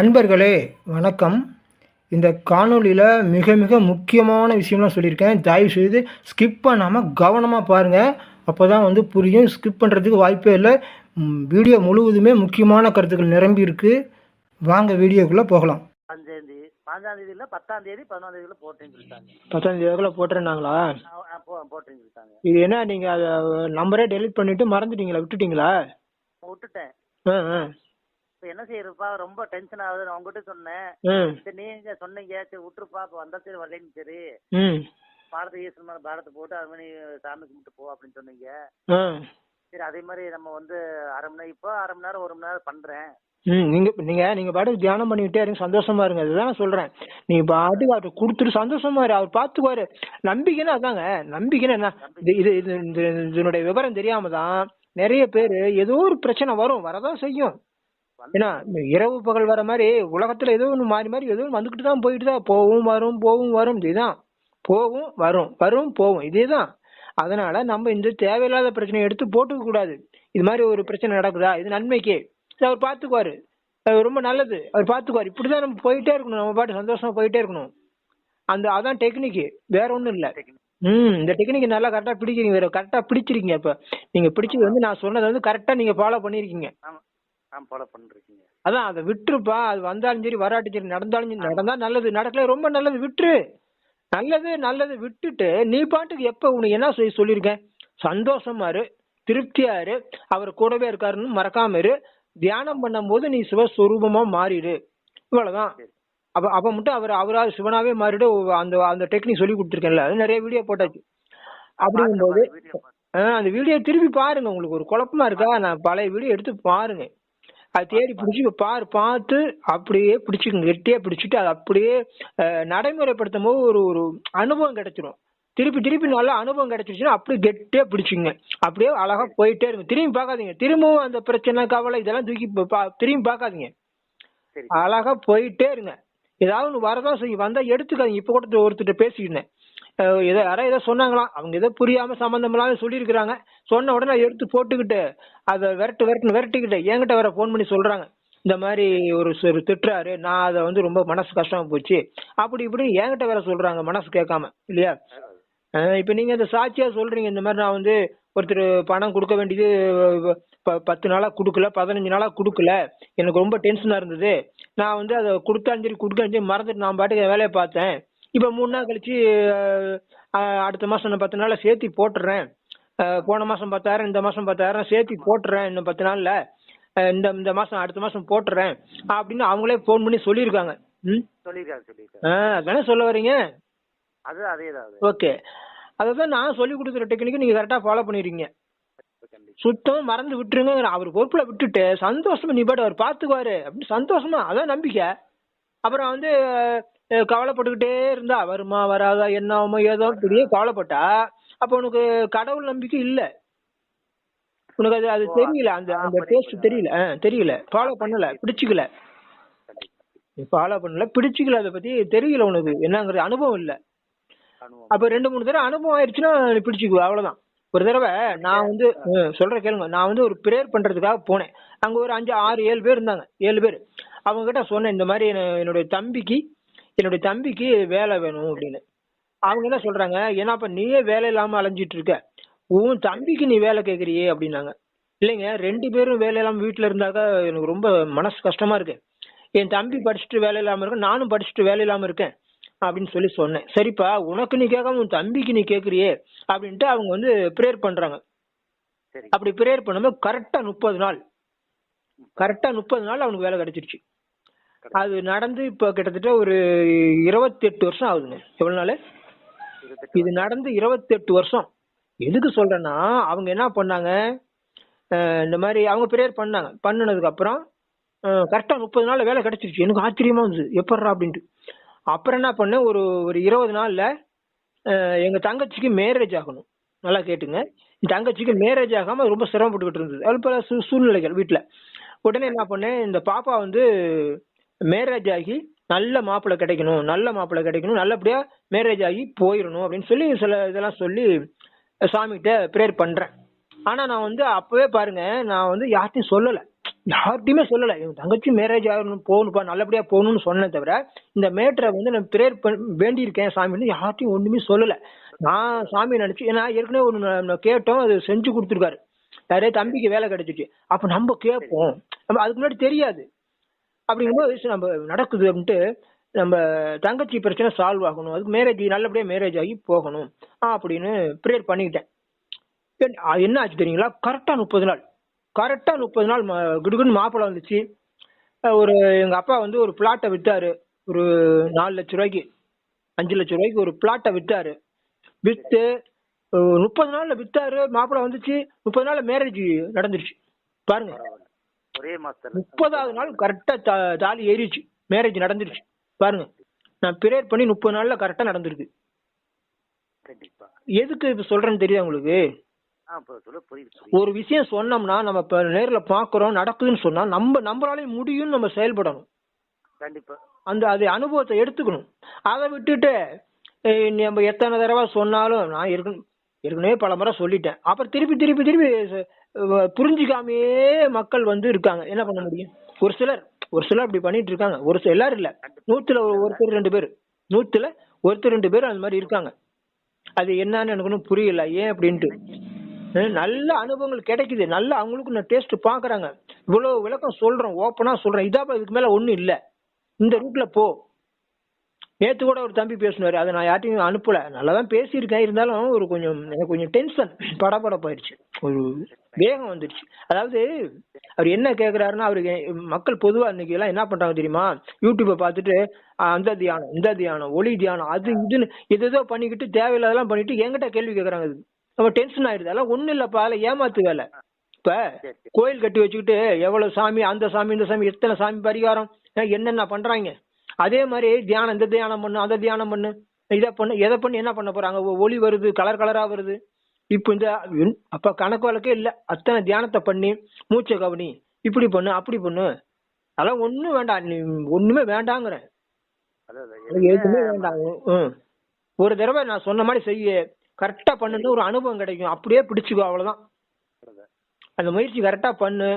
நண்பர்களே வணக்கம். இந்த காணொளியில் மிக மிக முக்கியமான விஷயம்லாம் சொல்லியிருக்கேன். தயவுசெய்து ஸ்கிப் பண்ணாமல் கவனமாக பாருங்கள் அப்போ தான் வந்து புரியும். ஸ்கிப் பண்ணுறதுக்கு வாய்ப்பே இல்லை. வீடியோ முழுவதுமே முக்கியமான கருத்துக்கள் நிரம்பி இருக்கு. வாங்க வீடியோக்குள்ளே போகலாம். அஞ்சாந்தேதி பாஞ்சாம் தேதி இல்லை பத்தாம் தேதி பதினொன்றாம் தேதியில் போட்டேன்னு சொல்லிட்டாங்க. பத்தாம் தேதிக்குள்ளே போட்டுருந்தாங்களா போட்டேன்னு சொல்லிட்டாங்க. இது என்ன நீங்கள் அதை நம்பரே டெலிட் பண்ணிவிட்டு மறந்துட்டீங்களா? விட்டுட்டீங்களா? விட்டுட்டேன். ஆ ஆ. என்ன செய்யறப்பா ரொம்ப டென்ஷன் ஆகுது. நான் உங்ககிட்ட சொன்னேன். சரி நீங்க சொன்னீங்க. சரி விட்டுருப்பா. இப்போ வந்தா சரி வரலைன்னு சரி. பாடத்தை ஈஸ்வரன் மேலே பாடத்தை போட்டு அது மாதிரி சாமி கும்பிட்டு போ அப்படின்னு சொன்னீங்க. சரி அதே மாதிரி நம்ம வந்து அரை மணி நேரம் இப்போ அரை மணி நேரம் ஒரு மணி நேரம் பண்ணுறேன் ம் நீங்க நீங்க நீங்க பாட்டுக்கு தியானம் பண்ணிக்கிட்டே இருங்க. சந்தோஷமா இருங்க. அதுதான் நான் சொல்றேன். நீங்க பாட்டுக்கு அவர்கிட்ட கொடுத்துட்டு சந்தோஷமா இரு. அவர் பார்த்துக்குவாரு. நம்பிக்கைன்னா அதாங்க. நம்பிக்கைன்னா என்ன? இது இது இதனுடைய விவரம் தெரியாம தான் நிறைய பேர் ஏதோ ஒரு பிரச்சனை வரும். வரதான் செய்யும். ஏன்னா இரவு பகல் வர மாதிரி உலகத்துல ஏதோ ஒன்று மாறி மாறி ஏதோ ஒன்று வந்துகிட்டு தான் போயிட்டு தான் போகும் வரும் போகும் வரும். இதுதான். போகும் வரும். வரும் போகும் இதேதான். அதனால நம்ம இந்த தேவையில்லாத பிரச்சனையை எடுத்து போட்டுக்க கூடாது. இது மாதிரி ஒரு பிரச்சனை நடக்குதா? இது நன்மைக்கு. அவர் பார்த்துக்குவாரு. ரொம்ப நல்லது. அவர் பார்த்துக்குவார். இப்படிதான் நம்ம போயிட்டே இருக்கணும். நம்ம பாட்டு சந்தோஷமா போயிட்டே இருக்கணும். அந்த அதான் டெக்னிக்கு வேற ஒன்றும் இல்லை. ம் இந்த டெக்னிக் நல்லா கரெக்டாக பிடிக்கிறீங்க. வேற கரெக்டாக பிடிச்சிருக்கீங்க இப்போ. நீங்கள் பிடிச்சது வந்து நான் சொன்னதை வந்து கரெக்டாக நீங்கள் ஃபாலோ பண்ணியிருக்கீங்க ஆமாம் ஃபாலோ பண்ணிருக்கீங்க அதான் அதை விட்டுருப்பா. அது வந்தாலும் சரி வராட்டும் சரி நடந்தாலும் சரி நடந்தா நல்லது நடக்கல ரொம்ப நல்லது விட்டுரு. நல்லது நல்லது விட்டுட்டு நீ பாட்டுக்கு எப்ப உனக்கு என்ன சொல்லி சொல்லியிருக்கேன் சந்தோஷமா இரு திருப்தியா இரு அவர் கூடவே இருக்காருன்னு மறக்காம இரு. தியானம் பண்ணும்போது நீ சிவஸ்வரூபமா மாறிடு. இவ்வளவுதான். அப்ப அப்ப மட்டும் அவர் அவரா சிவனாவே மாறிடு அந்த அந்த டெக்னிக் சொல்லி கொடுத்துருக்கேன்ல. அது நிறைய வீடியோ போட்டாச்சு. அப்படிங்கும்போது அந்த வீடியோ திருப்பி பாருங்க. உங்களுக்கு ஒரு குழப்பமா இருக்கா? நான் பழைய வீடியோ எடுத்து பாருங்க. அது தேடி பிடிச்சி பாரு பார்த்து அப்படியே பிடிச்சிக்கங்க. கெட்டியா பிடிச்சிட்டு அதை அப்படியே நடைமுறைப்படுத்தும் போது ஒரு ஒரு அனுபவம் கிடைச்சிரும். திருப்பி திருப்பி நல்லா அனுபவம் கிடைச்சிருச்சுன்னா அப்படியே கெட்டியா பிடிச்சிங்க அப்படியே அழகா போயிட்டே இருங்க. திரும்பி பார்க்காதீங்க. திரும்பவும் அந்த பிரச்சனை கவலை இதெல்லாம் தூக்கி திரும்பி பார்க்காதீங்க. அழகா போயிட்டே இருங்க. ஏதாவது ஒன்று வரதான் செய்யும். வந்தா எடுத்துக்காதீங்க. இப்போ கூட ஒருத்தர் பேசிக்கிட்டேன் ஏதோ யாரோ ஏதோ சொன்னாங்களாம். அவங்க ஏதோ புரியாம சம்மந்தம் இல்லாம சொல்லியிருக்கிறாங்க. சொன்ன உடனே எடுத்து போட்டுக்கிட்டு அதை விரட்டு விரட்டு விரட்டிக்கிட்டு என்கிட்ட வேற ஃபோன் பண்ணி சொல்றாங்க. இந்த மாதிரி ஒரு ஒரு திட்டுறாரு. நான் அதை வந்து ரொம்ப மனசு கஷ்டமா போச்சு. அப்படி இப்படின்னு என்கிட்ட வேற சொல்றாங்க மனசு கேட்காம. இல்லையா? இப்ப நீங்க இந்த சாட்சியா சொல்றீங்க. இந்த மாதிரி நான் வந்து ஒருத்தர் பணம் கொடுக்க வேண்டியது ப- பத்து நாளா கொடுக்கல பதினஞ்சு நாளா கொடுக்கல. எனக்கு ரொம்ப டென்ஷனா இருந்தது. நான் வந்து அதை கொடுத்தாஞ்சி சரி மறந்துட்டு நான் பாட்டுக்கு வேலையை பார்த்தேன். இப்ப மூணு நாள் கழிச்சு அடுத்த மாசம் நான் பத்து நாள்ல சேர்த்தி போட்டுறேன். போன மாசம் பத்தாயிரம் இந்த மாசம் பத்தாயிரம் சேர்த்தி போட்டுறேன் இன்னும் பத்து நாள்ல. இந்த இந்த மாசம் அடுத்த மாசம் போட்டுறேன். அப்படின்னு அவங்களே ஃபோன் பண்ணி சொல்லியிருக்காங்க. அதானே சொல்ல அது ஓகே அதை. தான் நான் சொல்லி கொடுக்குற டெக்னிக் நீங்க கரெக்டா ஃபாலோ பண்ணிருக்கீங்க சுத்தமா மறந்து விட்டுருங்க அவர் பொறுப்புல விட்டுட்டு சந்தோஷமா நீ பாட்டு அவர் பாத்துக்குவாரு. அப்படின்னு சந்தோஷமா அதான் நம்பிக்கை. அப்புறம் வந்து கவலைப்பட்டுக்கிட்டே இருந்தா வருமா வராதா என்ன ஆகுமோ ஏதோ பெரிய கவலைப்பட்டா அப்ப உனக்கு கடவுள் நம்பிக்கை இல்ல. உனக்கு அது அது தெரியல அந்த அந்த டேஸ்ட் தெரியல தெரியல. ஃபாலோ பண்ணல பிடிச்சிக்கல. ஃபாலோ பண்ணல பிடிச்சிக்கல அதை பத்தி தெரியல உனக்கு. என்னங்கிறது அனுபவம் இல்ல. அப்ப ரெண்டு மூணு தடவை அனுபவம் ஆயிடுச்சுன்னா பிடிச்சிக்குவ அவ்வளவுதான். ஒரு தடவை நான் வந்து ம், சொல்றேன் கேளுங்க. நான் வந்து ஒரு ப்ரேயர் பண்றதுக்காக போனேன். அங்க ஒரு அஞ்சு ஆறு ஏழு பேர் இருந்தாங்க. ஏழு பேர். அவங்க கிட்ட சொன்னேன் இந்த மாதிரி என்ன- என்னுடைய தம்பிக்கு என்னுடைய தம்பிக்கு வேலை வேணும் அப்படின்னு. அவங்க என்ன சொல்றாங்க ஏன்னா அப்ப நீயே வேலை இல்லாம அலைஞ்சிட்டு இருக்க. உன் தம்பிக்கு நீ வேலை கேக்குறியே அப்படின்னாங்க. இல்லைங்க ரெண்டு பேரும் வேலை இல்லாம வீட்டுல இருந்தாக்கா எனக்கு ரொம்ப மனசு கஷ்டமா இருக்கு. என் தம்பி படிச்சுட்டு வேலை இல்லாம இருக்கேன் நானும் படிச்சுட்டு வேலை இல்லாம இருக்கேன் அப்படின்னு சொல்லி சொன்னேன். சரிப்பா உனக்கு நீ கேட்காம உன் தம்பிக்கு நீ கேக்குறியே அப்படின்ட்டு அவங்க வந்து ப்ரேயர் பண்றாங்க. அப்படி ப்ரேயர் பண்ணும்போது கரெக்டா முப்பது நாள். கரெக்டா முப்பது நாள் அவனுக்கு வேலை கிடைச்சிருச்சு. அது நடந்து இப்ப கிட்டத்தட்ட ஒரு இருபத்தி எட்டு வருஷம் ஆகுதுங்க. எவ்வளவு நாள்? இது நடந்து இருபத்தி எட்டு வருஷம். எதுக்கு சொல்றேன்னா அவங்க என்ன பண்ணாங்க? இந்த மாதிரி அவங்க ப்ரேயர் பண்ணாங்க. பண்ணுனதுக்கு அப்புறம் கரெக்டா முப்பது நாள்ல வேலை கிடைச்சிருச்சு. எனக்கு ஆச்சரியமா இருந்தது. எப்பட்றா அப்படின்ட்டு. அப்புறம் என்ன பண்ணேன்? ஒரு ஒரு இருபது நாள்ல எங்க தங்கச்சிக்கு மேரேஜ் ஆகணும். நல்லா கேட்டுங்க. தங்கச்சிக்கு மேரேஜ் ஆகாம ரொம்ப சிரமப்பட்டுக்கிட்டு இருந்தது. அது பல சூழ்நிலைகள் வீட்டுல உடனே என்ன பண்ணேன்? இந்த பாப்பா வந்து மேரேஜ் ஆகி நல்ல மாப்பிள்ளை கிடைக்கணும் நல்ல மாப்பிள்ளை கிடைக்கணும் நல்லபடியா மேரேஜ் ஆகி போயிடணும் அப்படின்னு சொல்லி சில இதெல்லாம் சொல்லி சாமிகிட்ட ப்ரேயர் பண்றேன். ஆனா நான் வந்து அப்பவே பாருங்க நான் வந்து யார்ட்டையும் சொல்லல. யார்ட்டையுமே சொல்லல. என் தங்கச்சி மேரேஜ் ஆகணும் போகணும்ப்பா நல்லபடியா போகணும்னு சொன்னேன் தவிர இந்த மேட்டரை வந்து நான் ப்ரேயர் வேண்டியிருக்கேன் சாமின்னு யார்ட்டையும் ஒண்ணுமே சொல்லல. நான் சாமி நினைச்சு ஏன்னா ஏற்கனவே ஒன்று கேட்டோம் அது செஞ்சு கொடுத்துருக்காரு. நிறைய தம்பிக்கு வேலை கிடைச்சிச்சு. அப்ப நம்ம கேட்போம். நம்ம அதுக்கு முன்னாடி தெரியாது. அப்படிங்கும்போது நம்ம நடக்குது அப்படின்ட்டு நம்ம தங்கச்சி பிரச்சனை சால்வ் ஆகணும். அதுக்கு மேரேஜ் நல்லபடியாக மேரேஜ் ஆகி போகணும். அப்படின்னு ப்ரேயர் பண்ணிக்கிட்டேன். என்ன ஆச்சு தெரியுங்களா? கரெக்டாக முப்பது நாள். கரெக்டாக முப்பது நாள் குடுகுன்னு கிடுகுன்னு மாப்பிள்ளை வந்துச்சு. ஒரு எங்க அப்பா வந்து ஒரு பிளாட்டை விற்றாரு ஒரு நாலு லட்ச ரூபாய்க்கு. அஞ்சு லட்ச ரூபாய்க்கு ஒரு பிளாட்டை விற்றாரு விற்று முப்பது நாளில் விற்றாரு மாப்பிள்ளை வந்துச்சு. முப்பது நாளில் மேரேஜ் நடந்துருச்சு. பாருங்க. ஒரே மாசத்துல. முப்பதாவது நாள் கரெக்டா தாலி ஏறிச்சு மேரேஜ் நடந்துருச்சு பாருங்க. நான் பிரேயர் பண்ணி முப்பது நாள்ல கரெக்டா நடந்திருக்கு. கண்டிப்பா. எதுக்கு இப்ப சொல்றேன்னு தெரியுதா உங்களுக்கு? ஒரு விஷயம் சொன்னோம்னா நம்ம இப்ப நேர்ல பாக்குறோம் நடக்குதுன்னு சொன்னா நம்ம நம்மளாலையும் முடியும்னு நம்ம செயல்படணும். கண்டிப்பா. அந்த அது அனுபவத்தை எடுத்துக்கணும். அதை விட்டுட்டு நம்ம எத்தனை தடவை சொன்னாலும் நான் ஏற்கனவே ஏற்கனவே பல முறை சொல்லிட்டேன். அப்புறம் திருப்பி திருப்பி திருப்பி புரிஞ்சுக்காமையே மக்கள் வந்து இருக்காங்க. என்ன பண்ண முடியும்? ஒரு சிலர் ஒரு சிலர் அப்படி பண்ணிட்டு இருக்காங்க. ஒரு சில எல்லாரும் இல்ல. நூத்துல ஒருத்தர் ரெண்டு பேர். நூத்துல ஒருத்தர் ரெண்டு பேர் அந்த மாதிரி இருக்காங்க. அது என்னன்னு எனக்கு ஒன்றும் புரியல. ஏன் அப்படின்ட்டு. நல்ல அனுபவங்கள் கிடைக்குது. நல்ல அவங்களுக்கு நான் டேஸ்ட் பாக்குறாங்க. இவ்வளவு விளக்கம் சொல்றேன் ஓப்பனா சொல்றேன். இதாப்பா இதுக்கு மேல ஒண்ணும் இல்ல. இந்த ரூட்ல போ. நேத்து கூட ஒரு தம்பி பேசினாரு. அதை நான் யார்ட்டையும் அனுப்பல. நல்லா தான் பேசியிருக்கேன். இருந்தாலும் ஒரு கொஞ்சம் எனக்கு கொஞ்சம் டென்ஷன் படபடப்பாயிருச்சு ஒரு வேகம் வந்துருச்சு. அதாவது அவர் என்ன கேட்குறாருன்னா அவருக்கு மக்கள் பொதுவா இன்னைக்கு எல்லாம் என்ன பண்றாங்க தெரியுமா? யூடியூப்பை பார்த்துட்டு அந்த தியானம் இந்த தியானம் ஒளி தியானம் அது இதுன்னு எதோ பண்ணிக்கிட்டு தேவையில்லாதெல்லாம் பண்ணிட்டு எங்கிட்ட கேள்வி கேட்குறாங்க அது. நம்ம டென்ஷன் ஆயிடுது அதெல்லாம் ஒண்ணும் இல்லப்பா அதில் ஏமாத்து வேலை. இப்ப கோயில் கட்டி வச்சுக்கிட்டு எவ்வளவு சாமி அந்த சாமி இந்த சாமி எத்தனை சாமி பரிகாரம் என்னென்ன பண்றாங்க? அதே மாதிரி தியானம் இந்த தியானம் பண்ணு அந்த தியானம் பண்ணு இதை பண்ணு எதை பண்ணி என்ன பண்ண போறாங்க? ஒளி வருது கலர் கலரா வருது. இப்போ இந்த அப்ப கணக்கு வழக்கே இல்ல. அத்தனை தியானத்தை பண்ணி மூச்சை கவனி இப்படி பண்ணு அப்படி பண்ணு. அதெல்லாம் ஒண்ணும் வேண்டாம். நீ ஒண்ணுமே வேண்டாங்கிறேன். எதுவுமே வேண்டாம். ம். ஒரு தடவை நான் சொன்ன மாதிரி செய்ய. கரெக்டா பண்ணுன்னு ஒரு அனுபவம் கிடைக்கும். அப்படியே பிடிச்சுக்கோ அவ்வளவுதான். அந்த முயற்சி கரெக்டா பண்ணு.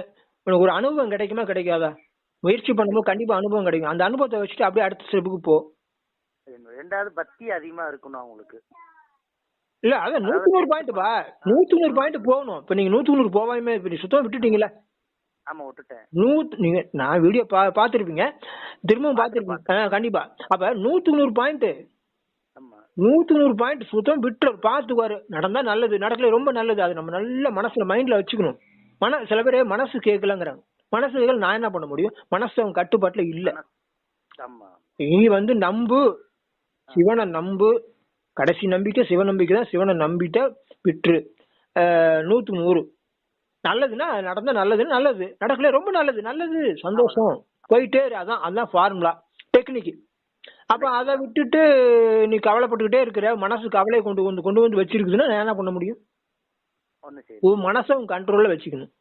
உனக்கு ஒரு அனுபவம் கிடைக்குமா கிடைக்காதா? முயற்சி பண்ணும்போது கண்டிப்பா அனுபவம் கிடைக்கும். அந்த அனுபவத்தை வச்சுட்டு அப்படியே அடுத்த ஸ்டெப்புக்கு போ. ரெண்டாவது பக்தி அதிகமா இருக்கணும் அவங்களுக்கு. இல்ல அதான் நூத்தி நூறு பாயிண்ட் பா. நூத்தி நூறு பாயிண்ட் போகணும். இப்ப நீங்க நூத்தி நூறு போவாமே இப்ப நீ சுத்தமா விட்டுட்டீங்களா ஆமா விட்டுட்டேன். நூத்து நீங்க நான் வீடியோ பா பாத்திருப்பீங்க திரும்பவும் பாத்திருப்பீங்க கண்டிப்பா. அப்ப நூத்துக்கு நூறு பாயிண்ட் ஆமா. நூத்துக்கு நூறு பாயிண்ட் சுத்தம் விட்டுரு. பாத்துக்குவாரு நடந்தா நல்லது. நடக்கல ரொம்ப நல்லது. அது நம்ம நல்ல மனசுல மைண்ட்ல வச்சுக்கணும். மன சில பேர் மனசு கேட்கலங்கிறாங்க. மனசு கேட்கல நான் என்ன பண்ண முடியும்? மனசு அவங்க கட்டுப்பாட்டுல இல்ல. நீ வந்து நம்பு. சிவனை நம்பு. கடைசி நம்பிக்கை சிவ நம்பிக்கை தான். சிவனை நம்பிட்ட விட்டுரு. நூத்துக்கு நூறு. நல்லதுன்னா நடந்தா நல்லதுன்னா நல்லது. நடக்கல ரொம்ப நல்லது. நல்லது. சந்தோஷம். போயிட்டே அதான் அதான் ஃபார்முலா டெக்னிக் அப்ப அதை விட்டுட்டு நீ கவலைப்பட்டுக்கிட்டே இருக்கிற மனசு கவலையை கொண்டு வந்து கொண்டு வந்து வச்சிருக்குதுன்னா நான் என்ன பண்ண முடியும்? உன் மனசை உன் கண்ட்ரோல்ல வச்சுக்கணும்.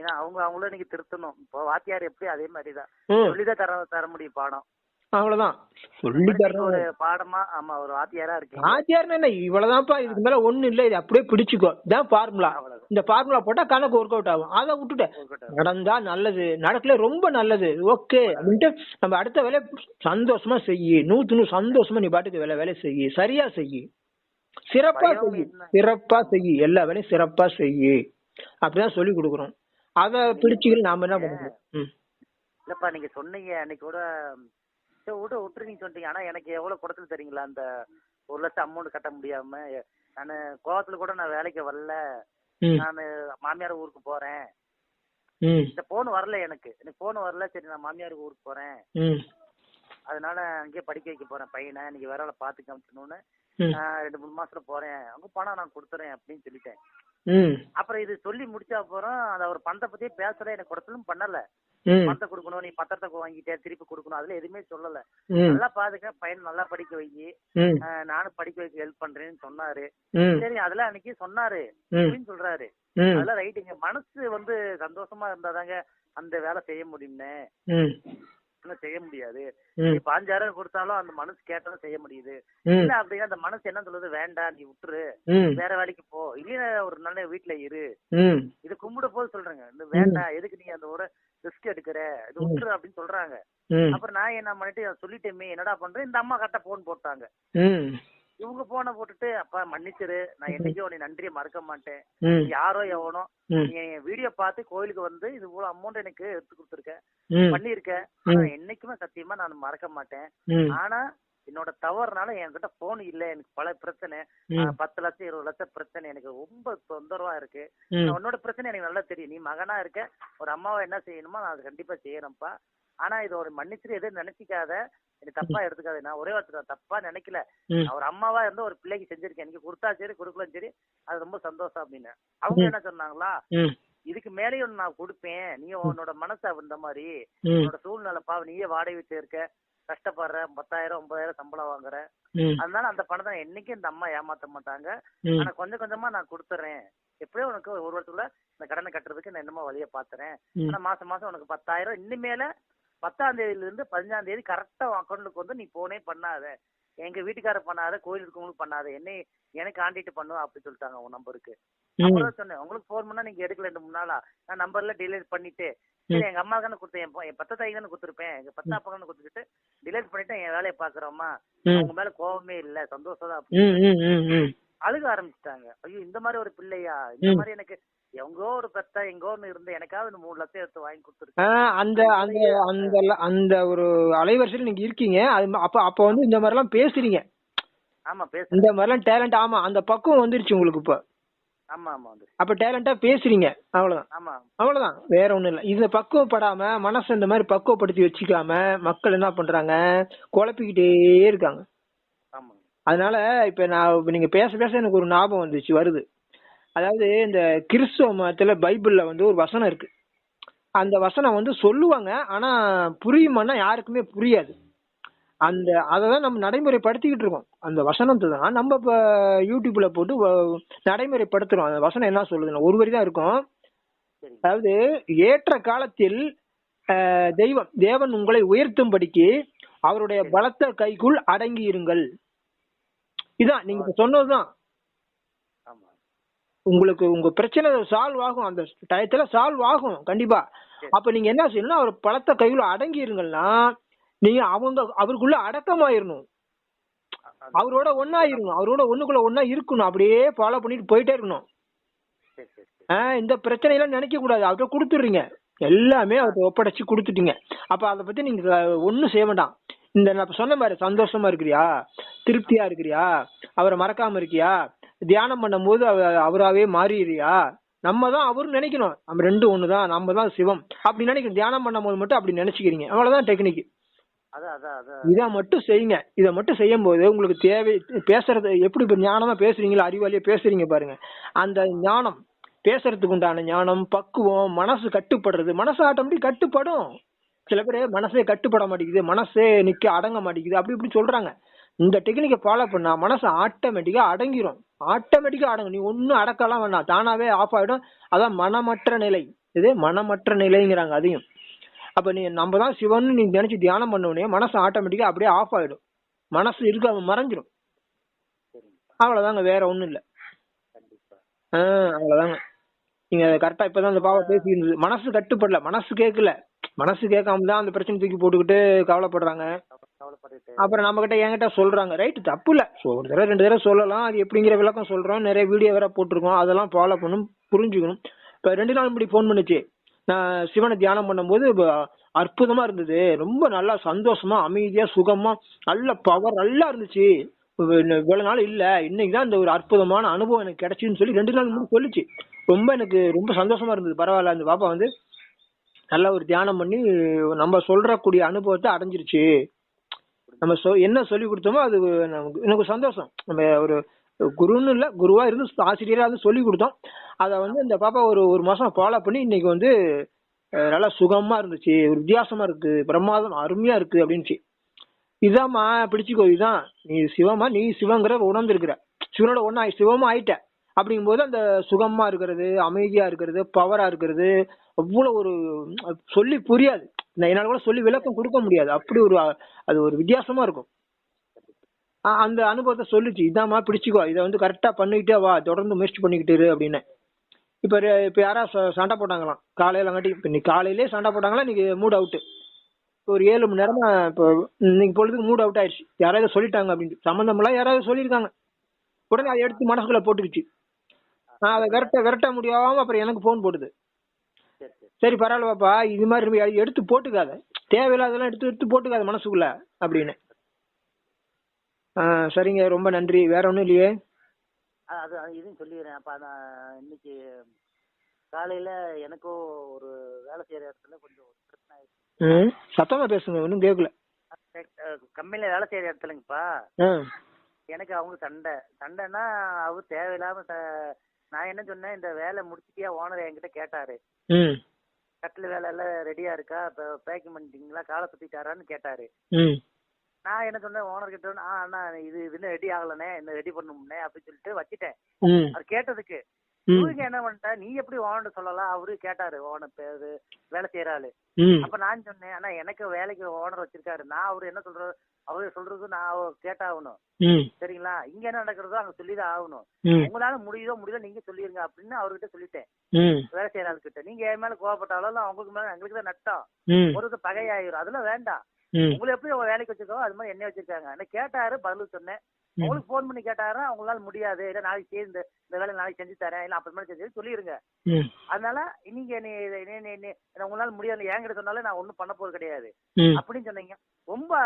ஏன்னா அவங்க அவங்கள இன்னைக்கு திருத்தணும். இப்போ வாத்தியார் எப்படி அதே மாதிரி தான் ம். சொல்லிதான் தர தர முடியும் பாடம். அவ்வளவுதான். சொல்லி ஒரு பாடமா ஆமா ஒரு வாத்தியாரா இருக்கீங்க. ஆச்சியார்னா என்ன? இவ்வளவுதான்ப்பா இதுக்கு மேல ஒண்ணும் இல்ல. இது அப்படியே பிடிச்சுக்கோ. இதான் ஃபார்முலா இந்த ஃபார்முலா போட்டா கணக்கு ஒர்க் அவுட் ஆகும். அதை விட்டுட்டேன். நடந்தா நல்லது. நடக்கல ரொம்ப நல்லது. ஓகே. அப்படின்ட்டு நம்ம அடுத்த வேலையை சந்தோஷமா செய்யி. நூத்து நூறு சந்தோஷமா நீ பாட்டுக்கு வேலை வேலை செய்யி. சரியா செய்யி. சிறப்பா செய்யி? சிறப்பா செய்யி. எல்லா வேலையும் சிறப்பா செய்யி. அப்படிதான் சொல்லி கொடுக்குறோம். அத பிடிச்சுக்கிட்டு நாம என்ன பண்ண முடியும் ம். இல்லப்பா நீங்க சொன்னீங்க அன்னைக்கு கூட விடு விட்டுருங்க சொல்லிட்டீங்க ஆனா எனக்கு எவ்வளவு குடத்துல தெரியுங்களா அந்த ஒரு லட்சம் அமௌண்ட் கட்ட முடியாம நானு கோவத்துல கூட நான் வேலைக்கு வரல. நானு மாமியார் ஊருக்கு போறேன். இந்த போன் வரல எனக்கு எனக்கு போன் வரல சரி நான் மாமியார் ஊருக்கு போறேன். அதனால அங்கேயே படிக்க வைக்க போறேன் பையனை இன்னைக்கு வேற பார்த்து காமிச்சணும்னு ம். நான் ரெண்டு மூணு மாசத்துல போறேன் அங்க பணம் நான் கொடுத்துறேன் அப்படின்னு சொல்லிட்டேன். அப்புறம் இது சொல்லி முடிச்ச அப்புறம் அந்த அவர் பணத்தை பத்தியே பேசல எனக்கு கொடுத்தலும் பண்ணல. பணத்தை கொடுக்கணும் நீ பத்திரத்தை வாங்கிட்டே திருப்பி கொடுக்கணும் அதுல எதுவுமே சொல்லல. நல்லா பாத்துக்க பையன் நல்லா படிக்க வை ம். ஆஹ் நானும் படிக்க வைக்க ஹெல்ப் பண்றேன்னு சொன்னாரு. சரி அதெல்லாம் அன்னைக்கு சொன்னாரு. அப்படின்னு சொல்றாரு. அதெல்லாம் ரைட்டுங்க மனசு வந்து சந்தோஷமா இருந்தாதாங்க அந்த வேலை செய்ய முடியும்னு செய்ய முடியாது. ம். நீ பாஞ்சாயிரம் கொடுத்தாலும் அந்த மனசு கேட்டாலும் செய்ய முடியுது. இல்ல அப்படின்னா அந்த மனசு என்ன சொல்லுது? வேண்டாம் நீ விட்டுரு. வேற வேலைக்கு போ. இல்லையா ஒரு நல்ல வீட்டுல இரு. இது கும்பிட போது சொல்றேங்க. இந்த வேண்டாம் எதுக்கு நீ அந்த ஒரு ரிஸ்க் எடுக்கிற? இது விட்டுரு அப்படின்னு சொல்றாங்க. அப்புறம் நான் என்ன பண்ணிட்டு சொல்லிட்டேமே என்னடா பண்றேன் இந்த அம்மா கரெக்டா போன் போட்டாங்க. இவங்க போனை போட்டுட்டு அப்பா மன்னிச்சிரு. நான் என்னைக்கும் உன்னை நன்றியை மறக்க மாட்டேன். யாரோ எவனோ நீ என் வீடியோ பார்த்து கோயிலுக்கு வந்து இது இவ்வளவு அமௌண்ட் எனக்கு எடுத்து கொடுத்துருக்க பண்ணிருக்க என்னைக்குமே சத்தியமா நான் மறக்க மாட்டேன். ஆனா என்னோட தவறுனால என்கிட்ட போன் இல்ல. எனக்கு பல பிரச்சனை. பத்து லட்சம் இருபது லட்சம் பிரச்சனை. எனக்கு ரொம்ப தொந்தரவா இருக்கு. உன்னோட பிரச்சனை எனக்கு நல்லா தெரியும். நீ மகனா இருக்க. ஒரு அம்மாவை என்ன செய்யணுமோ நான் அது கண்டிப்பா செய்யணும்ப்பா ஆனா இது ஒரு மன்னிச்சிட்டு எதுவும் நினைச்சிக்காத. எனக்கு தப்பா எடுத்துக்காத. நான் ஒரே வார்த்தை தப்பா நினைக்கல. ஒரு அம்மாவா இருந்து ஒரு பிள்ளைக்கு செஞ்சிருக்கேன். எனக்கு கொடுத்தா சரி கொடுக்கலாம் சரி அது ரொம்ப சந்தோஷம் அப்படின்னு. அவங்க என்ன சொன்னாங்களா? இதுக்கு மேலேயும் நான் கொடுப்பேன். நீ உன்னோட மனசு இந்த மாதிரி. உன்னோட சூழ்நிலை பாவ நீயே வாடகை வீட்டு இருக்க. கஷ்டப்படுற பத்தாயிரம் ஒன்பதாயிரம் சம்பளம் வாங்குற. அதனால அந்த பணத்தை என்னைக்கும் இந்த அம்மா ஏமாத்த மாட்டாங்க. ஆனா கொஞ்சம் கொஞ்சமா நான் கொடுத்துறேன். எப்படியோ உனக்கு ஒரு வருஷத்துல இந்த கடனை கட்டுறதுக்கு நான் என்னமோ வழிய பாத்துறேன். ஆனா மாசம் மாசம் உனக்கு பத்தாயிரம் இனிமேல பத்தாம் தேதியில இருந்து பதினஞ்சாம் தேதி கரெக்டா அக்கௌண்ட்டுக்கு வந்து நீ போனே பண்ணாத. எங்க வீட்டுக்காரர் பண்ணாத கோயில் இருக்கவங்களுக்கு பண்ணாத. என்னை எனக்கு ஆண்டிட்டு பண்ணுவா அப்படி சொல்லிட்டாங்க உங்க நம்பருக்கு அப்புறம் சொன்னேன் உங்களுக்கு ஃபோன் பண்ணா நீங்க எடுக்கல ரெண்டு மூணு நாளா? நான் நம்பர்ல டிலேட் பண்ணிட்டு சரி எங்க அம்மா தானே கொடுத்தேன் என் பத்த தாய் தானே கொடுத்துருப்பேன். எங்க பத்தா அப்பா தானே கொடுத்துட்டு டிலேட் பண்ணிட்டு என் வேலையை பாக்குறோமா உங்க மேல கோவமே இல்ல சந்தோஷம் தான். அழுக ஆரம்பிச்சிட்டாங்க. ஐயோ இந்த மாதிரி ஒரு பிள்ளையா? இந்த மாதிரி எனக்கு எங்கோ ஒரு பெத்த எங்கோ ஒண்ணு இருந்து எனக்காவது இந்த மூணு லட்சம் எடுத்து வாங்கி ஆ, கொடுத்துருக்கு அந்த அந்த அந்த அந்த ஒரு அலைவரிசையில் நீங்க இருக்கீங்க அது அப்ப அப்ப வந்து இந்த மாதிரி எல்லாம் பேசுறீங்க. ஆமா பேச இந்த மாதிரி எல்லாம் டேலண்ட் ஆமா அந்த பக்குவம் வந்துருச்சு உங்களுக்கு இப்ப. ஆமா ஆமா வந்து அப்ப டேலண்டா பேசுறீங்க அவ்வளவுதான். ஆமா அவ்வளவுதான் வேற ஒண்ணும் இல்ல. இந்த பக்குவப்படாம மனசை இந்த மாதிரி பக்குவப்படுத்தி வச்சுக்காம மக்கள் என்ன பண்றாங்க குழப்பிக்கிட்டே இருக்காங்க. ஆமா அதனால இப்ப நான் நீங்க பேச பேச எனக்கு ஒரு ஞாபகம் வந்துச்சு வருது. அதாவது இந்த கிறிஸ்துவ மதத்துல பைபிள்ல வந்து ஒரு வசனம் இருக்கு. அந்த வசனம் வந்து சொல்லுவாங்க ஆனா புரியுமான்னா யாருக்குமே புரியாது. அந்த அதை தான் நம்ம நடைமுறைப்படுத்திக்கிட்டு இருக்கோம். அந்த வசனத்தை தான் நம்ம இப்ப யூடியூப்ல போட்டு நடைமுறைப்படுத்துறோம். அந்த வசனம் என்ன சொல்லுதுன்னா ஒரு வரி தான் இருக்கும் அதாவது ஏற்ற காலத்தில் தெய்வம் தேவன் உங்களை உயர்த்தும்படிக்கு அவருடைய பலத்த கைக்குள் அடங்கி இருங்கள் இதான் நீங்க சொன்னதுதான். உங்களுக்கு உங்க பிரச்சனை சால்வ் ஆகும். அந்த டயத்துல சால்வ் ஆகும். கண்டிப்பா. அப்ப நீங்க என்ன செய்யணும் அவர் பலத்த கைக்குள்ள அடங்கி இருங்கன்னா நீங்க அவங்க அவருக்குள்ள அடக்கமாயிரணும். அது- அவரோட ஒண்ணா இருக்கணும் அவரோட ஒண்ணுக்குள்ள ஒண்ணா இருக்கணும். அப்படியே ஃபாலோ பண்ணிட்டு போயிட்டே இருக்கணும். இந்த பிரச்சனையெல்லாம் நினைக்க கூடாது அவர்கிட்ட கொடுத்துடுறீங்க. எல்லாமே அவர்கிட்ட ஒப்படைச்சு கொடுத்துட்டீங்க. அப்ப அதை பத்தி நீங்க ஒண்ணும் செய்ய வேண்டாம். இந்த நான் சொன்ன மாதிரி சந்தோஷமா இருக்கிறியா? திருப்தியா இருக்கிறியா? அவரை மறக்காம இருக்கியா? தியானம் பண்ணும்போது அவ- அவராவே மாறிடுறியா? நம்ம தான் அவரும் நினைக்கணும். நம்ம ரெண்டும் ஒண்ணுதான். நம்ம தான் சிவம். அப்படி நினைக்கணும். தியானம் பண்ணும்போது மட்டும் அப்படி நினைச்சுக்கிறீங்க. அவ்வளவுதான் டெக்னிக் இதை மட்டும் செய்யுங்க. இதை மட்டும் செய்யும் போது உங்களுக்கு தேவை பேசுறது எப்படி இப்ப ஞானமா பேசுறீங்களோ அறிவாளியா பேசுறீங்க பாருங்க. அந்த ஞானம் பேசுறதுக்கு உண்டான ஞானம் பக்குவம் மனசு கட்டுப்படுறது. மனசு ஆட்டோமேட்டிக் கட்டுப்படும். சில பேர் மனசே கட்டுப்பட மாட்டேங்குது. மனசே நிக்க அடங்க மாட்டேங்குது. அப்படி இப்படி சொல்றாங்க. இந்த டெக்னிக்கை ஃபாலோ பண்ணா மனசு ஆட்டோமேட்டிக்கா அடங்கிரும். ஆட்டோமேட்டிக்கா அடங்கும். நீ ஒன்னும் அடக்கலாம் வேண்டாம் தானாவே ஆஃப் ஆயிடும். அதான் மனமற்ற நிலை. இது மனமற்ற நிலைங்கிறாங்க அதையும். அப்ப நீ நம்ம தான் சிவன் நீ நினைச்சு தியானம் பண்ண உடனே மனசு ஆட்டோமேட்டிக்கா அப்படியே ஆஃப் ஆயிடும். மனசு இருக்க மறைஞ்சிரும். சரிங்கப்பா அவ்வளவுதாங்க. வேற ஒண்ணும் இல்ல. ஆஹ் அவ்வளவுதாங்க. நீங்க கரெக்டா இப்பதான் அந்த பாவம் பேசி இருந்தது மனசு கட்டுப்படல. மனசு கேட்கல. மனசு கேட்காம தான் அந்த பிரச்சனை தூக்கி போட்டுக்கிட்டு கவலைப்படுறாங்க. அப்புறம் நம்ம கிட்ட என்கிட்ட சொல்றாங்க ரைட் தப்பு இல்ல So, ஒரு தடவை ரெண்டு தடவை சொல்லலாம். அது எப்படிங்கிற விளக்கம் சொல்றோம். நிறைய வீடியோ வேற போட்டிருக்கோம். அதெல்லாம் ஃபாலோ பண்ணணும் புரிஞ்சுக்கணும். இப்ப ரெண்டு நாள் முன்னாடி ஃபோன் பண்ணுச்சு. நான் சிவனை தியானம் பண்ணும்போது அற்புதமா இருந்தது. ரொம்ப நல்லா சந்தோஷமா அமைதியா சுகமா நல்ல பவர் நல்லா இருந்துச்சு. இவ்வ- இவ்வளவு நாள் இல்ல. இன்னைக்கு தான் இந்த ஒரு அற்புதமான அனுபவம் எனக்கு கிடைச்சுன்னு சொல்லி ரெண்டு நாள் முன்னாடி சொல்லுச்சு. ரொம்ப எனக்கு ரொம்ப சந்தோஷமா இருந்தது. பரவாயில்ல அந்த பாப்பா வந்து நல்லா ஒரு தியானம் பண்ணி நம்ம சொல்றக்கூடிய அனுபவத்தை அடைஞ்சிருச்சு. நம்ம சொ என்ன சொல்லி கொடுத்தோமோ அது நமக்கு எனக்கு சந்தோஷம். நம்ம ஒரு குருன்னு இல்லை குருவா இருந்து ஆசிரியரா இருந்து சொல்லி கொடுத்தோம். அதை வந்து இந்த பாப்பா ஒரு ஒரு மாசம் ஃபாலோ பண்ணி இன்னைக்கு வந்து நல்லா சுகமா இருந்துச்சு ஒரு வித்தியாசமா இருக்கு பிரமாதம் அருமையா இருக்கு அப்படின்னுச்சு. இதாம்மா பிடிச்சிக்கோ இதுதான் நீ சிவமா நீ சிவங்கிற உணர்ந்துருக்குற. சிவனோட ஒன்னா சிவமா ஆயிட்ட. அப்படிங்கும்போது அந்த சுகமா இருக்கிறது அமைதியா இருக்கிறது பவரா இருக்கிறது அவ்வளவு ஒரு சொல்லி புரியாது. நான் என்னால கூட சொல்லி விளக்கம் கொடுக்க முடியாது. அப்படி ஒரு அது ஒரு வித்தியாசமா இருக்கும். ஆ, அந்த அனுபவத்தை சொல்லுச்சு. இதாம்மா பிடிச்சிக்கோ. இதை வந்து கரெக்டா பண்ணிக்கிட்டே வா. தொடர்ந்து முயற்சி பண்ணிக்கிட்டு இரு அப்படின்னு. இப்ப இப்ப யாரா ச- சண்டை போட்டாங்களாம் காலையில அங்காட்டி இப்ப நீ காலையிலே சண்டை போட்டாங்களா? இன்னைக்கு மூட் அவுட்டு ஒரு ஏழு மணி நேரமா இப்போ இன்னைக்கு பொழுதுக்கு மூட் அவுட் ஆயிடுச்சு. யாராவது சொல்லிட்டாங்க அப்படின்னு. சம்மந்தமெல்லாம் யாராவது சொல்லியிருக்காங்க. உடனே அதை எடுத்து மனசுக்குள்ள போட்டுக்கிச்சு. நான் அதை விரட்ட விரட்ட முடியாம அப்புறம் எனக்கு ஃபோன் போடுது சரி சரி. சரி பரவாயில்லப்பா இது மாதிரி எடுத்து போட்டுக்காத. தேவையில்லாதெல்லாம் எடுத்து எடுத்து போட்டுக்காத மனசுக்குள்ள அப்படின்னு. ஆ, சரிங்க ரொம்ப நன்றி. வேற ஒன்றும் இல்லையே? அது இதுவும் சொல்லிடுறேன். அப்போ நான் இன்னைக்கு காலையில் எனக்கும் ஒரு வேலை செய்கிற இடத்துல கொஞ்சம் பிரச்சனை ஆயிடுச்சு. சத்தமா பேசுங்க ஒன்றும் கேட்கல கம்பெனியில் வேலை செய்கிற இடத்துலங்கப்பா. எனக்கு அவங்க சண்டை. சண்டைன்னா அவர் தேவையில்லாம நான் என்ன சொன்னேன் இந்த வேலை முடிச்சிட்டியா ஓனர் என்கிட்ட கேட்டாரு. கட்டில் வேலை எல்லாம் ரெடியா இருக்கா? இப்போ பேக்கிங் பண்ணிட்டீங்களா காலை சுத்திட்டாரான்னு கேட்டாரு. நான் என்ன சொன்னேன் ஓனர் கிட்ட ஆ அண்ணா இது இன்னும் ரெடி ஆகலண்ணே இன்னும் ரெடி பண்ணணும்னே அப்படின்னு சொல்லிட்டு வச்சுட்டேன். அவர் கேட்டதுக்கு இவங்க என்ன பண்ணிட்டா நீ எப்படி ஓனர் சொல்லலாம் அவரு கேட்டாரு ஓனர் பேரு வேலை செய்யற ஆளு ம். அப்ப நான் சொன்னேன் ஆனா எனக்கு வேலைக்கு ஓனர் வச்சிருக்காரு. நான் அவரு என்ன சொல்றாரு அவரு சொல்றது நான் கேட்டாகணும். சரிங்களா? இங்க என்ன நடக்கிறதோ அங்க சொல்லிதான் ஆகணும். உங்களால முடியுதோ முடியல நீங்க சொல்லிருங்க அப்படின்னு அவர்கிட்ட சொல்லிட்டேன். வேலை செய்யற ஆளுகிட்ட நீங்க என் மேல கோவப்பட்டாலும் அவங்களுக்கு மேல எங்களுக்கு தான் நட்டம். ம். ஒரு பகையாயிரும். அதெல்லாம் வேண்டாம். உங்களை எப்படி வேலைக்கு வச்சிருக்கோ அது மாதிரி என்ன வச்சிருக்காங்க. கேட்டாரு பதில் சொன்னேன். உங்களுக்கு ஃபோன் பண்ணி கேட்டாரு அவங்களால முடியாது. இல்ல நாளைக்கு செய்து இந்த வேலை நாளைக்கு செஞ்சு தரேன். இல்ல அப்புறமா செஞ்சு சொல்லிருங்க. அதனால நீங்க உங்களால முடியாது. என்கிட்ட சொன்னாலும் நான் ஒண்ணும் பண்ண போறது கிடையாது. அப்படின்னு சொன்னீங்க. ரொம்ப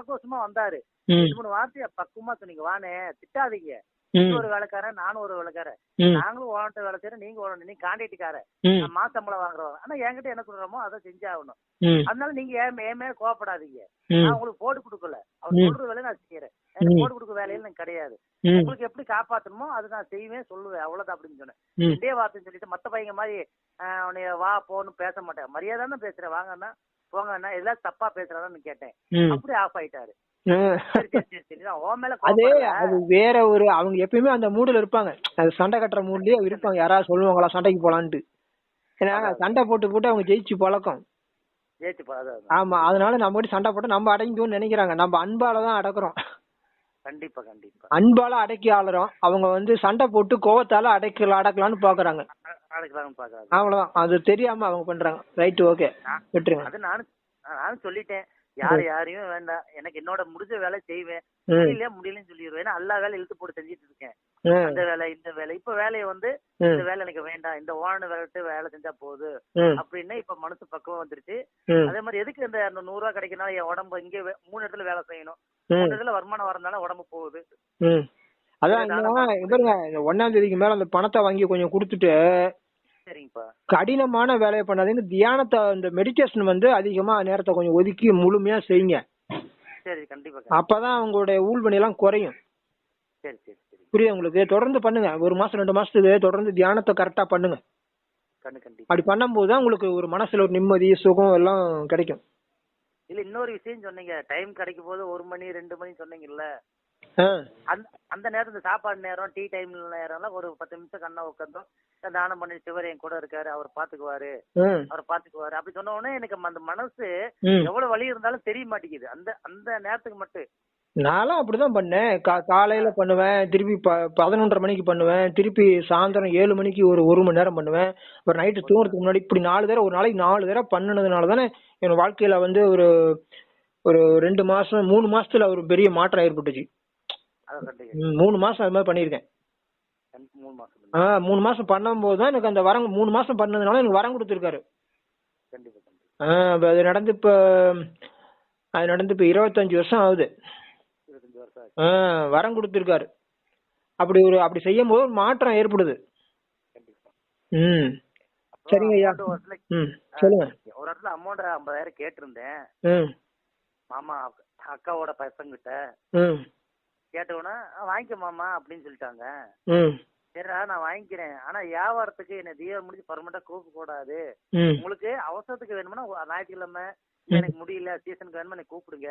ஆக்ரோஷமா வந்தாரு. மூணு வார்த்தைய பக்குவமா சொன்னீங்க. வானே திட்டாதீங்க. ஒரு வேலைக்காரன் நானும் ஒரு வேலைக்காரன். நாங்களும் ஓனர்ட்ட வேலை செய்யறோம் நீங்க ஓனர் நீங்க கான்ட்ராக்டுக்காரன். நான் மாச சம்பளம் வாங்குறவங்க ஆனா என்கிட்ட என்ன சொல்றோமோ அதை செஞ்சாகணும். அதனால நீங்க என் மேல கோவப்படாதீங்க. நான் உங்களுக்கு போட்டு கொடுக்கல. அவர். சொல்ற வேலையை நான் செய்யறேன் எனக்கு. போட்டு கொடுக்க வேலையில எனக்கு கிடையாது. உங்களுக்கு எப்படி காப்பாத்தணுமோ அது நான் செய்வேன் சொல்லுவேன். அவ்வளவுதான் அப்படின்னு சொன்னேன். ரெண்டே வார்த்தைன்னு சொல்லிட்டு மத்த பையங்க மாதிரி உன்னைய வா போன்னு பேச மாட்டேன். மரியாதை தான் பேசுறேன். வாங்கன்னா போங்கன்னா எல்லாம் தப்பா பேசுறாதான்னு கேட்டேன். ம். அப்படியே ஆஃப் ஆயிட்டாரு. அது. அது வேற ஒரு அவங்க எப்பயுமே அந்த மூடுல இருப்பாங்க. அது சண்டை கட்டுற மூட்லயே இருப்பாங்க. யாராவது சொல்லுவாங்களா சண்டைக்கு போலான்ட்டு. ஏன்னா சண்டை போட்டு போட்டு அவங்க ஜெயிச்சு பழக்கம். ஆமா அதனால நம்ம போய் சண்டை போட்டு நம்ம அடங்கிக்கும்னு நினைக்கிறாங்க. நம்ம அன்பால தான் அடக்குறோம். கண்டிப்பா கண்டிப்பா. அன்பால அடக்கி ஆளுறோம் அவங்க வந்து சண்டை போட்டு கோவத்தால அடைக்கல அடக்கலாம்னு பாக்குறாங்க. அவ்வளவுதான். அது தெரியாம அவங்க பண்றாங்க. ரைட் ஓகே விட்டுருங்க. அது நானும் நானும் சொல்லிட்டேன். யார் யாரையும் வேண்டாம். எனக்கு என்னோட முடிஞ்ச வேலை செய்வேன். முடியல முடியலன்னு சொல்லிடுவேன். ஏன்னா எல்லா வேலையும் இழுத்து போட்டு செஞ்சுட்டு இருக்கேன். அந்த வேலை இந்த வேலை. இப்ப வேலையை வந்து இந்த வேலை எனக்கு வேண்டாம். இந்த ஓனர் வேலை வேலை செஞ்சா போகுது அப்படின்னு இப்ப மனசு பக்குவம் வந்துருச்சு. அதே மாதிரி எதுக்கு இந்த நூறு ரூபா கிடைக்கனால என் உடம்பு இங்கே மூணு இடத்துல வேலை செய்யணும். மூணு இடத்துல வருமானம் வரதுனால உடம்பு போகுது. அதான் இன்னும் பாருங்க. இந்த ஒன்னாம் தேதிக்கு மேல அந்த பணத்தை வாங்கி கொஞ்சம் கொடுத்துட்டு சரிங்கப்பா கடினமான வேலையை பண்ணாதீங்க. தியானத்தை இந்த மெடிடேஷன் வந்து அதிகமா நேரத்தை கொஞ்சம் ஒதுக்கி முழுமையா செய்யுங்க. சரி கண்டிப்பா. அப்பதான் உங்களுடைய ஊழ்வினை எல்லாம் குறையும். சரி சரி சரி. புரியுது உங்களுக்கு? தொடர்ந்து பண்ணுங்க. ஒரு மாசம் ரெண்டு மாசத்துக்கு தொடர்ந்து தியானத்தை கரெக்டா பண்ணுங்க. அப்படி பண்ணும்போது தான் உங்களுக்கு ஒரு மனசுல ஒரு நிம்மதி சுகம் எல்லாம் கிடைக்கும். இல்ல இன்னொரு விஷயம் சொன்னீங்க. டைம் கிடைக்கும் போது ஒரு மணி ரெண்டு மணி சொன்னீங்கல்ல? அந்த அந்த நேரம் இந்த சாப்பாடு நேரம் டீ டைம் நேரம்லாம் ஒரு பத்து நிமிஷம் கண்ணை உட்காந்தோம் தானம் பண்ணி சிவர் என் கூட இருக்காரு அவர் பாத்துக்குவாரு அவர் பாத்துக்குவாரு அப்படி சொன்ன உடனே எனக்கு அந்த மனசு. எவ்வளவு வலி இருந்தாலும் தெரிய மாட்டேங்குது. அந்த அந்த நேரத்துக்கு மட்டும். நான்லாம் அப்படிதான் பண்ணேன். கா- காலையில பண்ணுவேன் திருப்பி ப பதினொன்றரை மணிக்கு பண்ணுவேன் திருப்பி சாயந்தரம் ஏழு மணிக்கு ஒரு ஒரு மணி நேரம் பண்ணுவேன். அப்புறம் நைட்டு தூங்குறதுக்கு முன்னாடி இப்படி நாலு தடவை ஒரு நாளைக்கு நாலு தடவை பண்ணுனதுனால தானே என் வாழ்க்கையில வந்து ஒரு ஒரு ரெண்டு மாசம் மூணு மாசத்துல ஒரு பெரிய மாற்றம் ஏற்பட்டுச்சு. மூணு மாசம் அது மாதிரி பண்ணியிருக்கேன். கண்டிப்பா மூணு மாசம் ஆ மூணு மாசம் பண்ணும்போது தான் எனக்கு அந்த வரம் மூணு மாசம் பண்ணதுனால எனக்கு வரம் கொடுத்துருக்காரு. ஆ அது நடந்து இப்போ அது நடந்து இப்போ இருபத்தஞ்சு வருஷம் ஆகுது. ஆ வரம் கொடுத்துருக்காரு. அப்படி ஒரு அப்படி செய்யும் போது மாற்றம் ஏற்படுது. ம். சரிங்க ஐயா. ம் சொல்லுங்க. ஒரு இடத்துல அமௌண்ட் ஐம்பதாயிரம் கேட்டிருந்தேன். ம். மாமா அக்காவோட பசங்கிட்ட ம். கேட்டவுடனே "ஆ, வாங்கிக்க மாமா அப்படின்னு சொல்லிட்டாங்க. சரிடா நான் வாங்கிக்கிறேன். ஆனா வியாபாரத்துக்கு என்ன தீவிரம் முடிஞ்சு பர்மனண்டா கூப்பிட கூடாது உங்களுக்கு அவசரத்துக்கு வேணும்னா ஞாயிற்றுக்கிழமை எனக்கு முடியல சீசனுக்கு வேணுமா எனக்கு கூப்பிடுங்க.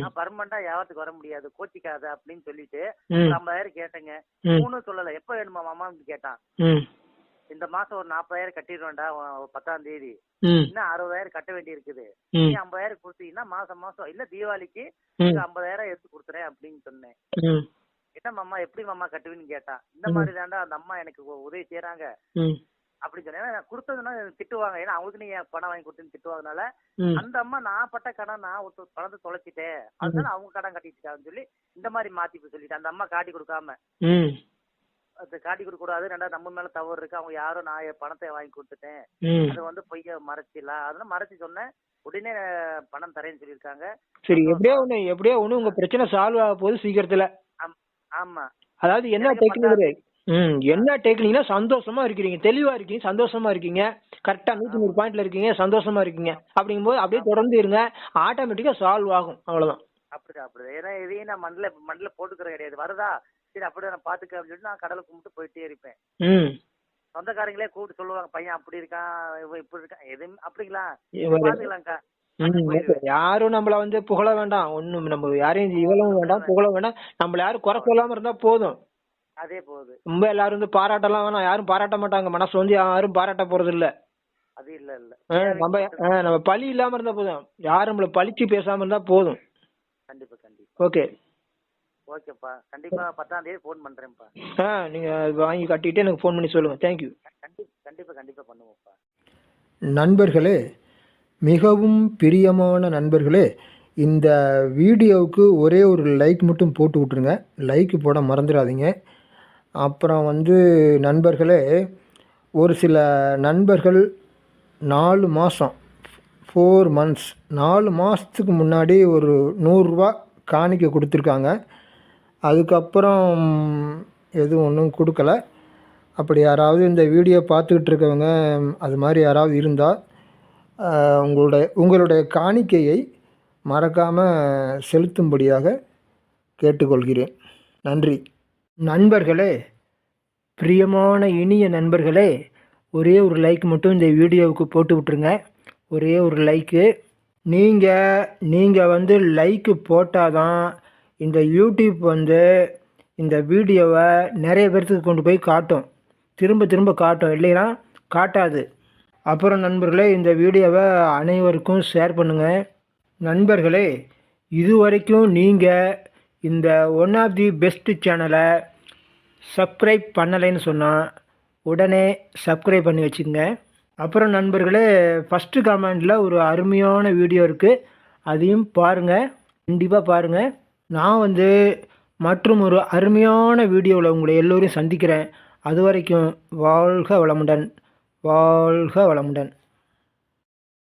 நான் பர்மனண்டா வியாபாரத்துக்கு வர முடியாது. கோச்சிக்காத அப்படின்னு சொல்லிட்டு ஐம்பதாயிரம் கேட்டேங்க. ம். மூணும் சொல்லல. எப்ப வேணுமா மாமான்னு கேட்டான். இந்த மாசம் ஒரு நாற்பதாயிரம் கட்டிடுவேன்டா பத்தாம் தேதி. இன்னும் அறுபதாயிரம் கட்ட வேண்டி இருக்குது நீ ஐம்பதாயிரம் கொடுத்தீங்கன்னா மாசம் மாசம் இல்ல தீபாவளிக்கு ஐம்பதாயிரம் எடுத்து கொடுத்துறேன் அப்படின்னு சொன்னேன். என்ன மாமா எப்படி மாமா கட்டுவீன்னு கேட்டான் இந்த மாதிரி தாண்டா அந்த அம்மா எனக்கு உதவி செய்யறாங்க ம். அப்படின்னு சொன்னேன். ஏன்னா நான் கொடுத்ததுன்னா திட்டுவாங்க. ஏன்னா அவங்களுக்கு நீ பணம் வாங்கி கொடுத்துன்னு திட்டுவாங்கனால அந்த அம்மா நான் பட்ட கடன் நான் ஒரு பணத்தை தொலைச்சிட்டேன். அதனால அவங்க கடன் கட்டிட்டாங்கன்னு சொல்லி இந்த மாதிரி மாத்தி சொல்லிட்டு அந்த அம்மா காட்டி கொடுக்காம அது காட்டி கொடுக்க கூடாது ரெண்டாவது நம்ம மேல தவறு இருக்கு. அவங்க யாரோ நான் பணத்தை வாங்கி கொடுத்துட்டேன். அது வந்து பொய்ய மறைச்சிடலாம் அதனால மறைச்சு சொன்னேன் உடனே பணம் தரேன்னு சொல்லியிருக்காங்க. சரி எப்படியோ ஒன்று எப்படியோ ஒன்று உங்கள் பிரச்சனை சால்வ் ஆக போகுது சீக்கிரத்தில். ஆமா அதாவது என்ன டெக்னிக் ம் என்ன டெக்னிக்னா சந்தோஷமா இருக்கிறீங்க தெளிவா இருக்கீங்க சந்தோஷமா இருக்கீங்க. கரெக்டா நூத்தி நூறு பாயிண்ட்ல இருக்கீங்க சந்தோஷமா இருக்கீங்க. அப்படிங்கும்போது அப்படியே தொடர்ந்து இருங்க. ஆட்டோமேட்டிக்கா சால்வ் ஆகும் அவ்வளவுதான். அப்படிதான் அப்படிதான். ஏன்னா இதையும் நான் மண்ணில் மண்ணில் போட்டுக்கிற கிடையாது. வருதா? சரி அப்படியே நான் பாத்துக்க அப்படின்னு நான் கடலை கும்பிட்டு போயிட்டே இருப்பேன். சொந்தக்காரங்களே கூப்பிட்டு சொல்லுவாங்க பையன் அப்படி இருக்கான் இவன் இப்படி இருக்கான். எதுவும் அப்படிங்களா? பாத்துக்கலாம்க்கா. யாரும் நம்மள வந்து புகழ வேண்டாம். ஒண்ணும் நம்ம யாரையும் இவளும் வேண்டாம். புகழ வேண்டாம். நம்மள யாரும் குறை சொல்லாம இருந்தா போதும். அதே போகுது ரொம்ப எல்லாரும் வந்து பாராட்டலாம் வேணாம். யாரும் பாராட்ட மாட்டாங்க. மனசு வந்து யாரும் பாராட்ட போறது இல்ல. அது இல்ல இல்ல. நம்ம நம்ம பழி இல்லாம இருந்தா போதும். யாரும் நம்மள பழிச்சு பேசாம இருந்தா போதும். கண்டிப்பா கண்டிப்பா. ஓகே. ஓகேப்பா. கண்டிப்பா பத்தாம் தேதி ஃபோன் பண்றேன்ப்பா. ஆ நீங்க வாங்கி கட்டிட்டு எனக்கு ஃபோன் பண்ணி சொல்லுங்க. தேங்க்யூ கண்டிப்பா கண்டிப்பா கண்டிப்பா பண்ணுவோம்ப்பா. நண்பர்களே மிகவும் பிரியமான நண்பர்களே இந்த வீடியோவுக்கு ஒரே ஒரு லைக் மட்டும் போட்டு விட்ருங்க லைக் போட மறந்துடாதீங்க. அப்புறம் வந்து நண்பர்களே ஒரு சில நண்பர்கள் நாலு மாதம் ஃபோர் மந்த்ஸ் நாலு மாதத்துக்கு முன்னாடி ஒரு நூறுரூவா காணிக்கை கொடுத்துருக்காங்க. அதுக்கப்புறம் எதுவும் ஒன்றும் கொடுக்கல. அப்படி யாராவது இந்த வீடியோ பார்த்துக்கிட்டு இருக்கவங்க அது மாதிரி யாராவது இருந்தால் உங்களுடைய உங்களுடைய காணிக்கையை மறக்காமல் செலுத்தும்படியாக கேட்டுக்கொள்கிறேன். நன்றி. நண்பர்களே பிரியமான இனிய நண்பர்களே ஒரே ஒரு லைக் மட்டும் இந்த வீடியோவுக்கு போட்டு விட்ருங்க ஒரே ஒரு லைக்கு. நீங்கள் நீங்கள் வந்து லைக்கு போட்டால் தான் இந்த யூடியூப் வந்து இந்த வீடியோவை நிறைய பேர்த்துக்கு கொண்டு போய் காட்டும். திரும்ப திரும்ப காட்டும். இல்லைன்னா காட்டாது. அப்புறம் நண்பர்களே இந்த வீடியோவை அனைவருக்கும் ஷேர் பண்ணுங்கள் நண்பர்களே இதுவரைக்கும் நீங்கள் இந்த ஒன் ஆஃப் தி பெஸ்ட் சேனலை சப்ஸ்கிரைப் பண்ணலைன்னு சொன்னால் உடனே சப்ஸ்கிரைப் பண்ணி வச்சுக்கோங்க. அப்புறம் நண்பர்களே ஃபஸ்ட்டு கமெண்டில் ஒரு அருமையான வீடியோ இருக்குது அதையும் பாருங்கள் கண்டிப்பாக பாருங்கள் நான் வந்து மற்றும் ஒரு அருமையான வீடியோவில் உங்களை எல்லோரையும் சந்திக்கிறேன். அது வரைக்கும் வாழ்க வளமுடன். வாழ்க வளமுடன்.